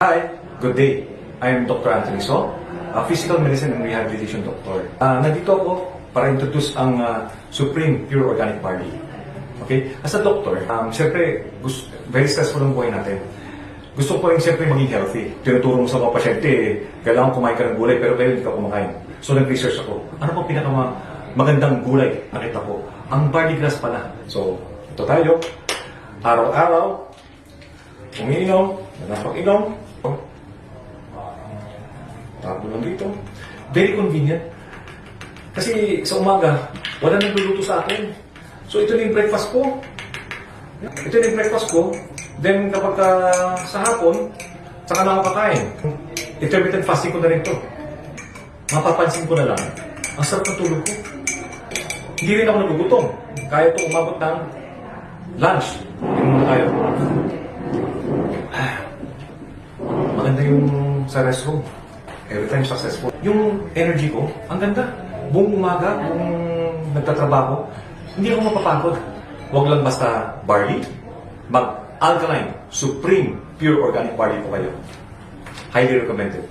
Hi, good day. I'm Dr. Anthony So, a physical medicine and rehabilitation doctor. Ah, nandito ako para introduce ang ah, Supreme Pure Organic Barley. Okay? As a doctor, um, siyempre, gusto, very stressful ang buhay natin. Gusto ko rin siyempre maging healthy. Tinuturo mo sa mga pasyente, kailangan kumain ka ng gulay, pero kayo hindi ka kumakain. So nag-research ako. Ano pang pinaka magandang gulay? Nakita ko. Ang barley grass pala. So, ito tayo. Araw-araw, umiinom, napag-inom, Very convenient. Kasi sa umaga, wala nang luluto sa akin. So ito na yung breakfast ko. Ito na yung breakfast ko. Then kapag ah, sa hapon, saka na ako kakain. Intermittent fasting ko na rin to. Mapapansin ko na lang, ang sarap ng tulog ko. Hindi rin ako nagugutom. Kaya ito umabot ng lunch. Hindi muna tayo. Ah, maganda yung sa restroom. Every time successful. Yung energy ko, ang ganda. Buong umaga, buong nagtatrabaho, hindi ako mapapagod. Huwag lang basta barley. Mag-alkaline, supreme, pure organic barley po kayo. Highly recommended.